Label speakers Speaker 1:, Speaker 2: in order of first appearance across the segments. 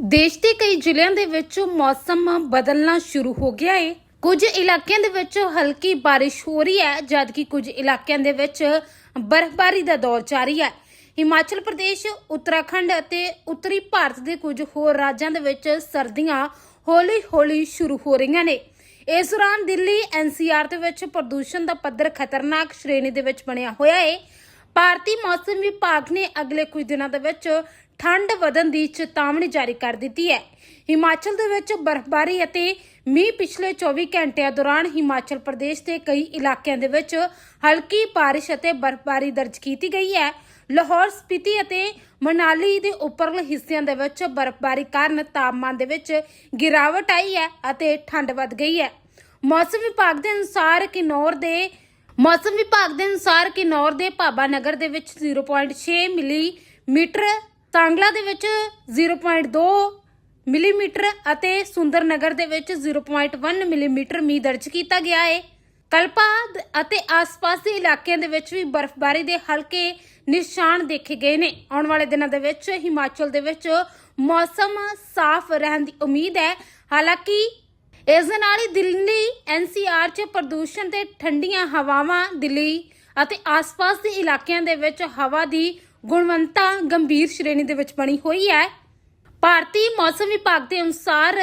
Speaker 1: ਦੇਸ਼ ਦੇ ਕਈ ਜ਼ਿਲ੍ਹਿਆਂ ਦੇ ਵਿੱਚ ਮੌਸਮ ਬਦਲਣਾ ਸ਼ੁਰੂ ਹੋ ਗਿਆ ਹੈ ਕੁਝ ਇਲਾਕਿਆਂ ਦੇ ਵਿੱਚ ਹਲਕੀ ਬਾਰਿਸ਼ ਹੋ ਰਹੀ ਹੈ, ਜਦਕਿ ਕੁਝ ਇਲਾਕਿਆਂ ਦੇ ਵਿੱਚ ਬਰਫ਼ਬਾਰੀ ਦਾ ਦੌਰ ਜਾਰੀ ਹੈ। ਹਿਮਾਚਲ ਪ੍ਰਦੇਸ਼, ਉੱਤਰਾਖੰਡ ਅਤੇ ਉੱਤਰੀ ਭਾਰਤ ਦੇ ਕੁਝ ਹੋਰ ਰਾਜਾਂ ਦੇ ਵਿੱਚ ਸਰਦੀਆਂ ਹੌਲੀ-ਹੌਲੀ ਸ਼ੁਰੂ ਹੋ ਰਹੀਆਂ ਨੇ। ਇਸ ਦੌਰਾਨ ਦਿੱਲੀ ਐਨਸੀਆਰ ਦੇ ਵਿੱਚ ਪ੍ਰਦੂਸ਼ਣ ਦਾ ਪੱਧਰ ਖਤਰਨਾਕ ਸ਼੍ਰੇਣੀ ਦੇ ਵਿੱਚ ਬਣਿਆ ਹੋਇਆ ਹੈ ਭਾਰਤੀ ਮੌਸਮ ਵਿਭਾਗ ਨੇ ਅਗਲੇ ਕੁਝ ਦਿਨਾਂ ਦੇ ਵਿੱਚ ਠੰਡ ਵਧਣ ਦੀ ਚੇਤਾਵਨੀ ਜਾਰੀ ਕਰ ਦਿੱਤੀ ਹੈ। ਹਿਮਾਚਲ ਦੇ ਵਿੱਚ ਬਰਫ਼ਬਾਰੀ ਅਤੇ ਮੀਂਹ ਪਿਛਲੇ 24 ਘੰਟਿਆਂ ਦੌਰਾਨ ਹਿਮਾਚਲ ਪ੍ਰਦੇਸ਼ ਦੇ ਕਈ ਇਲਾਕਿਆਂ ਦੇ ਵਿੱਚ ਹਲਕੀ ਬਾਰਿਸ਼ ਅਤੇ ਬਰਫ਼ਬਾਰੀ ਦਰਜ ਕੀਤੀ ਗਈ ਹੈ। ਲਾਹੌਰ ਸਪੀਤੀ ਅਤੇ ਮਨਾਲੀ ਦੇ ਉੱਪਰਲੇ ਹਿੱਸਿਆਂ ਦੇ ਵਿੱਚ ਬਰਫ਼ਬਾਰੀ ਕਾਰਨ ਤਾਪਮਾਨ ਦੇ ਵਿੱਚ ਗਿਰਾਵਟ ਆਈ ਹੈ ਅਤੇ ਠੰਡ ਵੱਧ ਗਈ ਹੈ। ਮੌਸਮ ਵਿਭਾਗ ਦੇ ਅਨੁਸਾਰ ਕਿਨੌਰ ਦੇ ਮੌਸਮ ਵਿਭਾਗ ਦੇ ਅਨੁਸਾਰ ਕਿਨੌਰ ਦੇ ਭਾਬਾ ਨਗਰ ਦੇ ਵਿੱਚ 0.6 ਮਿਲੀਮੀਟਰ ਤਾਂਗਲਾ ਦੇ ਵਿੱਚ 0.2 ਮਿਲੀਮੀਟਰ ਅਤੇ ਸੁੰਦਰ ਨਗਰ ਦੇ ਵਿੱਚ 0.1 ਮਿਲੀਮੀਟਰ ਮੀਂਹ ਦਰਜ ਕੀਤਾ ਗਿਆ ਹੈ ਕਲਪਾ ਅਤੇ ਆਸ-ਪਾਸ ਦੇ ਇਲਾਕਿਆਂ ਦੇ ਵਿੱਚ ਵੀ ਬਰਫ਼ਬਾਰੀ ਦੇ ਹਲਕੇ ਨਿਸ਼ਾਨ ਦੇਖੇ ਗਏ ਨੇ। ਆਉਣ ਵਾਲੇ ਦਿਨਾਂ ਦੇ ਵਿੱਚ ਹਿਮਾਚਲ ਦੇ ਵਿੱਚ ਮੌਸਮ ਸਾਫ਼ ਰਹਿਣ ਦੀ ਉਮੀਦ ਹੈ। ਹਾਲਾਂਕਿ ਇਸ ਦੇ ਨਾਲ ਹੀ ਦਿੱਲੀ ਐਨਸੀਆਰ 'ਚ ਪ੍ਰਦੂਸ਼ਣ ਤੇ ਠੰਡੀਆਂ ਹਵਾਵਾਂ ਦਿੱਲੀ ਅਤੇ ਆਸ-ਪਾਸ ਦੇ ਇਲਾਕਿਆਂ ਦੇ ਵਿੱਚ ਹਵਾ ਦੀ ਗੁਣਵੱਤਾ ਗੰਭੀਰ ਸ਼੍ਰੇਣੀ ਦੇ ਵਿੱਚ ਬਣੀ ਹੋਈ ਹੈ। ਭਾਰਤੀ ਮੌਸਮ ਵਿਭਾਗ ਦੇ ਅਨੁਸਾਰ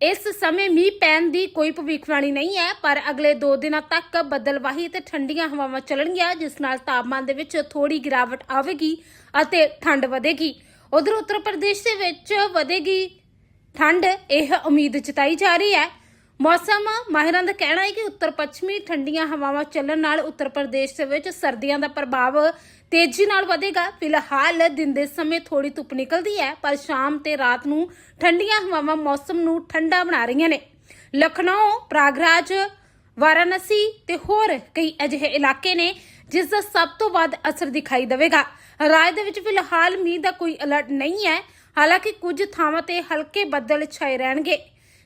Speaker 1: ਇਸ ਸਮੇਂ ਮੀਂਹ ਪੈਣ ਦੀ ਕੋਈ ਭਵਿੱਖਬਾਣੀ ਨਹੀਂ ਹੈ, ਪਰ ਅਗਲੇ 2 ਦਿਨਾਂ ਤੱਕ ਬਦਲਵਾਹੀ ਤੇ ਠੰਡੀਆਂ ਹਵਾਵਾਂ ਚੱਲਣਗੀਆਂ, ਜਿਸ ਨਾਲ ਤਾਪਮਾਨ ਦੇ ਵਿੱਚ ਥੋੜੀ ਗਿਰਾਵਟ ਆਵੇਗੀ ਅਤੇ ਠੰਡ ਵਧੇਗੀ। ਉਧਰ ਉੱਤਰ ਪ੍ਰਦੇਸ਼ ਦੇ ਵਿੱਚ ਵਧੇਗੀ ਠੰਡ, ਇਹ ਉਮੀਦ ਜਤਾਈ ਜਾ ਰਹੀ ਹੈ। ਮੌਸਮ, ਮਾਹਿਰਾਂ ਦਾ ਕਹਿਣਾ ਹੈ ਕਿ ਉੱਤਰ ਪੱਛਮੀ ਠੰਡੀਆਂ ਹਵਾਵਾਂ ਚੱਲਣ ਨਾਲ ਉੱਤਰ ਪ੍ਰਦੇਸ਼ ਦੇ ਵਿੱਚ ਸਰਦੀਆਂ ਦਾ ਪ੍ਰਭਾਵ ਤੇਜ਼ੀ ਨਾਲ ਵਧੇਗਾ। ਫਿਲਹਾਲ ਦਿਨ ਦੇ ਸਮੇਂ ਥੋੜੀ ਧੁੱਪ ਨਿਕਲਦੀ ਹੈ, ਪਰ ਸ਼ਾਮ ਤੇ ਰਾਤ ਨੂੰ ਠੰਡੀਆਂ ਹਵਾਵਾਂ ਮੌਸਮ ਨੂੰ ਠੰਡਾ ਬਣਾ ਰਹੀਆਂ ਨੇ। ਲਖਨਊ ਪ੍ਰਾਗਰਾਜ ਵਾਰਾਣਸੀ ਤੇ ਹੋਰ ਕਈ ਅਜਿਹੇ ਇਲਾਕੇ ਨੇ ਜਿਸ ਦਾ ਸਭ ਤੋਂ ਵੱਧ ਅਸਰ ਦਿਖਾਈ ਦੇਵੇਗਾ। ਰਾਜ ਦੇ ਵਿੱਚ ਫਿਲਹਾਲ ਮੀਂਹ ਦਾ ਕੋਈ ਅਲਰਟ ਨਹੀਂ ਹੈ। ਹਾਲਾਂਕਿ ਕੁਝ ਥਾਵਾਂ ਤੇ ਹਲਕੇ ਬੱਦਲ ਛਾਏ ਰਹਿਣਗੇ।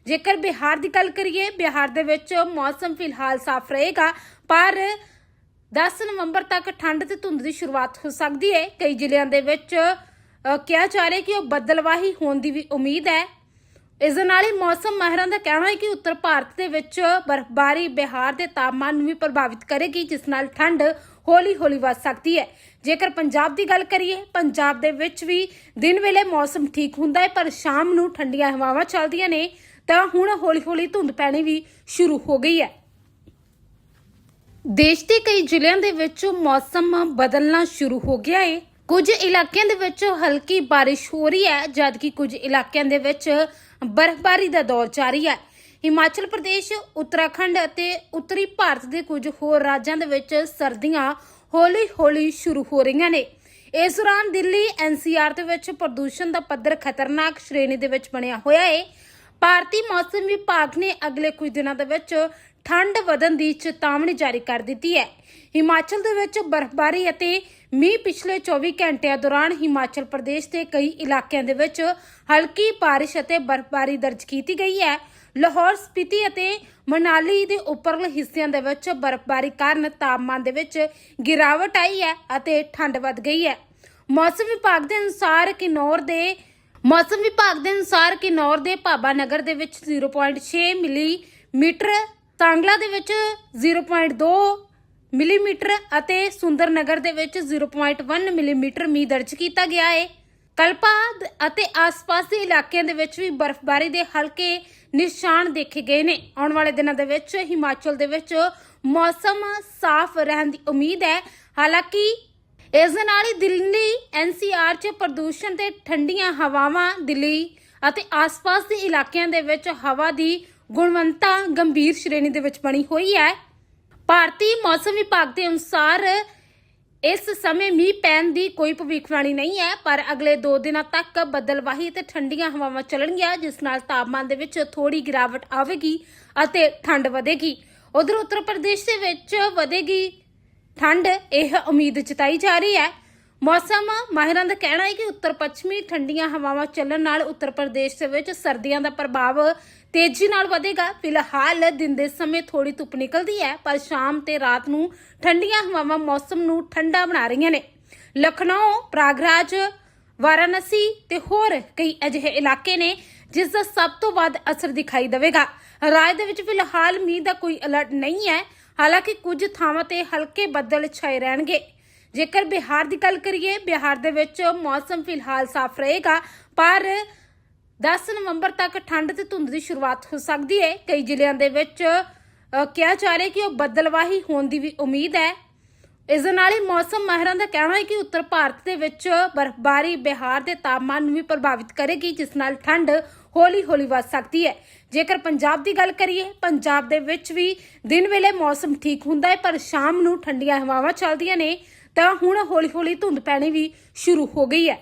Speaker 1: ਜੇਕਰ ਬਿਹਾਰ ਦੀ ਗੱਲ ਕਰੀਏ, ਬਿਹਾਰ ਦੇ ਵਿੱਚ ਮੌਸਮ ਫਿਲਹਾਲ ਸਾਫ਼ ਰਹੇਗਾ, ਪਰ 10 ਨਵੰਬਰ ਤੱਕ ਠੰਡ ਤੇ ਧੁੰਦ ਦੀ ਸ਼ੁਰੂਆਤ ਹੋ ਸਕਦੀ ਹੈ। ਕਈ ਜ਼ਿਲ੍ਹਿਆਂ ਦੇ ਵਿੱਚ ਕਿਹਾ ਜਾ ਰਿਹਾ ਕਿ ਉਹ ਬੱਦਲਵਾਹੀ ਹੋਣ ਦੀ ਵੀ ਉਮੀਦ ਹੈ। ਇਸ ਦੇ ਨਾਲ ਹੀ ਮੌਸਮ ਮਾਹਿਰਾਂ ਦਾ ਕਹਿਣਾ ਹੈ ਕਿ ਉੱਤਰ ਭਾਰਤ ਦੇ ਵਿੱਚ ਬਰਫ਼ਬਾਰੀ ਬਿਹਾਰ ਦੇ ਤਾਪਮਾਨ ਨੂੰ ਵੀ ਪ੍ਰਭਾਵਿਤ ਕਰੇਗੀ, ਜਿਸ ਨਾਲ ਠੰਡ ਹੌਲੀ-ਹੌਲੀ ਵੱਧ ਸਕਦੀ ਹੈ। ਜੇਕਰ ਪੰਜਾਬ ਦੀ ਗੱਲ ਕਰੀਏ, ਪੰਜਾਬ ਦੇ ਵਿੱਚ ਵੀ ਦਿਨ ਵੇਲੇ ਮੌਸਮ ਠੀਕ ਹੁੰਦਾ ਹੈ, ਪਰ ਸ਼ਾਮ ਨੂੰ ਠੰਡੀਆਂ ਹਵਾਵਾਂ ਚੱਲਦੀਆਂ ਨੇ, ਤਾਂ ਹੁਣ ਹੌਲੀ-ਹੌਲੀ ਧੁੰਦ ਪੈਣੀ ਵੀ ਸ਼ੁਰੂ ਹੋ ਗਈ ਹੈ। ਦੇਸ਼ ਦੇ ਕਈ ਜ਼ਿਲ੍ਹਿਆਂ ਦੇ ਵਿੱਚ ਮੌਸਮ ਬਦਲਣਾ ਸ਼ੁਰੂ ਹੋ ਗਿਆ ਹੈ ਕੁਝ ਇਲਾਕਿਆਂ ਦੇ ਵਿੱਚ ਹਲਕੀ ਬਾਰਿਸ਼ ਹੋ ਰਹੀ ਹੈ, ਜਦਕਿ ਕੁਝ ਇਲਾਕਿਆਂ ਦੇ ਵਿੱਚ ਬਰਫ਼ਬਾਰੀ ਦਾ ਦੌਰ ਜਾਰੀ ਹੈ। ਹਿਮਾਚਲ ਪ੍ਰਦੇਸ਼, ਉੱਤਰਾਖੰਡ ਅਤੇ ਉੱਤਰੀ ਭਾਰਤ ਦੇ ਕੁਝ ਹੋਰ ਰਾਜਾਂ ਦੇ ਵਿੱਚ ਸਰਦੀਆਂ ਹੌਲੀ-ਹੌਲੀ ਸ਼ੁਰੂ ਹੋ ਰਹੀਆਂ ਨੇ। ਇਸ ਦੌਰਾਨ ਦਿੱਲੀ ਐਨਸੀਆਰ ਦੇ ਵਿੱਚ ਪ੍ਰਦੂਸ਼ਣ ਦਾ ਪੱਧਰ ਖਤਰਨਾਕ ਸ਼੍ਰੇਣੀ ਦੇ ਵਿੱਚ ਬਣਿਆ ਹੋਇਆ ਹੈ ਭਾਰਤੀ ਮੌਸਮ ਵਿਭਾਗ ਨੇ ਅਗਲੇ ਕੁਝ ਦਿਨਾਂ ਦੇ ਵਿੱਚ ਠੰਡ ਵਧਣ ਦੀ ਚੇਤਾਵਨੀ ਜਾਰੀ ਕਰ ਦਿੱਤੀ ਹੈ। ਹਿਮਾਚਲ ਦੇ ਵਿੱਚ ਬਰਫ਼ਬਾਰੀ ਅਤੇ ਮੀਂਹ ਪਿਛਲੇ 24 ਘੰਟਿਆਂ ਦੌਰਾਨ ਹਿਮਾਚਲ ਪ੍ਰਦੇਸ਼ ਦੇ ਕਈ ਇਲਾਕਿਆਂ ਦੇ ਵਿੱਚ ਹਲਕੀ ਬਾਰਿਸ਼ ਅਤੇ ਬਰਫ਼ਬਾਰੀ ਦਰਜ ਕੀਤੀ ਗਈ ਹੈ। ਲਾਹੌਰ ਸਪੀਤੀ ਅਤੇ ਮਨਾਲੀ ਦੇ ਉੱਪਰਲੇ ਹਿੱਸਿਆਂ ਦੇ ਵਿੱਚ ਬਰਫ਼ਬਾਰੀ ਕਾਰਨ ਤਾਪਮਾਨ ਦੇ ਵਿੱਚ ਗਿਰਾਵਟ ਆਈ ਹੈ ਅਤੇ ਠੰਡ ਵੱਧ ਗਈ ਹੈ। ਮੌਸਮ ਵਿਭਾਗ ਦੇ ਅਨੁਸਾਰ ਕਿਨੌਰ ਦੇ ਮੌਸਮ ਵਿਭਾਗ ਦੇ ਅਨੁਸਾਰ ਕਿਨੌਰ ਦੇ ਭਾਬਾ ਨਗਰ ਦੇ ਵਿੱਚ 0.6 ਮਿਲੀਮੀਟਰ, ਤਾਂਗਲਾ ਦੇ ਵਿੱਚ 0.2 ਮਿਲੀਮੀਟਰ ਅਤੇ ਸੁੰਦਰ ਨਗਰ ਦੇ ਵਿੱਚ 0.1 ਮਿਲੀਮੀਟਰ ਮੀਂਹ ਦਰਜ ਕੀਤਾ ਗਿਆ ਹੈ। ਕਲਪਾ ਅਤੇ ਆਸ-ਪਾਸ ਦੇ ਇਲਾਕਿਆਂ ਦੇ ਵਿੱਚ ਵੀ ਬਰਫ਼ਬਾਰੀ ਦੇ ਹਲਕੇ ਨਿਸ਼ਾਨ ਦੇਖੇ ਗਏ ਨੇ। ਆਉਣ ਵਾਲੇ ਦਿਨਾਂ ਦੇ ਵਿੱਚ ਹਿਮਾਚਲ ਦੇ ਵਿੱਚ ਮੌਸਮ ਸਾਫ਼ ਰਹਿਣ ਦੀ ਉਮੀਦ ਹੈ। ਹਾਲਾਂਕਿ ਇਸ ਦੇ ਨਾਲ ਹੀ ਦਿੱਲੀ ਐਨਸੀਆਰ 'ਚ ਪ੍ਰਦੂਸ਼ਣ ਤੇ ਠੰਡੀਆਂ ਹਵਾਵਾਂ ਦਿੱਲੀ ਅਤੇ ਆਸ-ਪਾਸ ਦੇ ਇਲਾਕਿਆਂ ਦੇ ਵਿੱਚ ਹਵਾ ਦੀ ਗੁਣਵੱਤਾ ਗੰਭੀਰ ਸ਼੍ਰੇਣੀ ਦੇ ਵਿੱਚ ਬਣੀ ਹੋਈ ਹੈ। ਭਾਰਤੀ ਮੌਸਮ ਵਿਭਾਗ ਦੇ ਅਨੁਸਾਰ ਇਸ ਸਮੇਂ ਮੀਂਹ ਪੈਣ ਦੀ ਕੋਈ ਭਵਿੱਖਬਾਣੀ ਨਹੀਂ ਹੈ, ਪਰ ਅਗਲੇ 2 ਦਿਨਾਂ ਤੱਕ ਬਦਲਵਾਹੀ ਤੇ ਠੰਡੀਆਂ ਹਵਾਵਾਂ ਚੱਲਣਗੀਆਂ, ਜਿਸ ਨਾਲ ਤਾਪਮਾਨ ਦੇ ਵਿੱਚ ਥੋੜੀ ਗਿਰਾਵਟ ਆਵੇਗੀ ਅਤੇ ਠੰਡ ਵਧੇਗੀ। ਉਧਰ ਉੱਤਰ ਪ੍ਰਦੇਸ਼ ਦੇ ਵਿੱਚ ਵਧੇਗੀ ਠੰਡ, ਇਹ ਉਮੀਦ ਜਤਾਈ ਜਾ ਰਹੀ ਹੈ। ਮੌਸਮ, ਮਾਹਿਰਾਂ ਦਾ ਕਹਿਣਾ ਹੈ ਕਿ ਉੱਤਰ ਪੱਛਮੀ ਠੰਡੀਆਂ ਹਵਾਵਾਂ ਚੱਲਣ ਨਾਲ ਉੱਤਰ ਪ੍ਰਦੇਸ਼ ਦੇ ਵਿੱਚ ਸਰਦੀਆਂ ਦਾ ਪ੍ਰਭਾਵ ਤੇਜ਼ੀ ਨਾਲ ਵਧੇਗਾ। ਫਿਲਹਾਲ ਦਿਨ ਦੇ ਸਮੇਂ ਥੋੜੀ ਧੁੱਪ ਨਿਕਲਦੀ ਹੈ, ਪਰ ਸ਼ਾਮ ਤੇ ਰਾਤ ਨੂੰ ਠੰਡੀਆਂ ਹਵਾਵਾਂ ਮੌਸਮ ਨੂੰ ਠੰਡਾ ਬਣਾ ਰਹੀਆਂ ਨੇ। ਲਖਨਊ ਪ੍ਰਾਗਰਾਜ ਵਾਰਾਣਸੀ ਤੇ ਹੋਰ ਕਈ ਅਜਿਹੇ ਇਲਾਕੇ ਨੇ ਜਿਸ ਦਾ ਸਭ ਤੋਂ ਵੱਧ ਅਸਰ ਦਿਖਾਈ ਦੇਵੇਗਾ। ਰਾਜ ਦੇ ਵਿੱਚ ਫਿਲਹਾਲ ਮੀਂਹ ਦਾ ਕੋਈ ਅਲਰਟ ਨਹੀਂ ਹੈ। ਹਾਲਾਂਕਿ ਕੁਝ ਥਾਵਾਂ ਤੇ ਹਲਕੇ ਬੱਦਲ ਛਾਏ ਰਹਿਣਗੇ। ਜੇਕਰ ਬਿਹਾਰ ਦੀ ਗੱਲ ਕਰੀਏ, ਬਿਹਾਰ ਦੇ ਵਿੱਚ ਮੌਸਮ ਫਿਲਹਾਲ ਸਾਫ਼ ਰਹੇਗਾ, ਪਰ 10 ਨਵੰਬਰ ਤੱਕ ਠੰਡ ਤੇ ਧੁੰਦ ਦੀ ਸ਼ੁਰੂਆਤ ਹੋ ਸਕਦੀ ਹੈ। ਕਈ ਜ਼ਿਲ੍ਹਿਆਂ ਦੇ ਵਿੱਚ ਕਿਹਾ ਜਾ ਰਿਹਾ ਕਿ ਉਹ ਬੱਦਲਵਾਹੀ ਹੋਣ ਦੀ ਵੀ ਉਮੀਦ ਹੈ। ਇਸ ਦੇ ਨਾਲ ਹੀ ਮੌਸਮ ਮਾਹਿਰਾਂ ਦਾ ਕਹਿਣਾ ਹੈ ਕਿ ਉੱਤਰ ਭਾਰਤ ਦੇ ਵਿੱਚ ਬਰਫ਼ਬਾਰੀ ਬਿਹਾਰ ਦੇ ਤਾਪਮਾਨ ਨੂੰ ਵੀ ਪ੍ਰਭਾਵਿਤ ਕਰੇਗੀ, ਜਿਸ ਨਾਲ ਠੰਡ ਹੌਲੀ-ਹੌਲੀ ਵੱਧ ਸਕਦੀ ਹੈ। ਜੇਕਰ ਪੰਜਾਬ ਦੀ ਗੱਲ ਕਰੀਏ, ਪੰਜਾਬ ਦੇ ਵਿੱਚ ਵੀ ਦਿਨ ਵੇਲੇ ਮੌਸਮ ਠੀਕ ਹੁੰਦਾ ਹੈ, ਪਰ ਸ਼ਾਮ ਨੂੰ ਠੰਡੀਆਂ ਹਵਾਵਾਂ ਚੱਲਦੀਆਂ ਨੇ। ਤਾਂ ਹੁਣ ਹੌਲੀ-ਹੌਲੀ ਧੁੰਦ ਪੈਣੀ ਵੀ ਸ਼ੁਰੂ ਹੋ ਗਈ ਹੈ।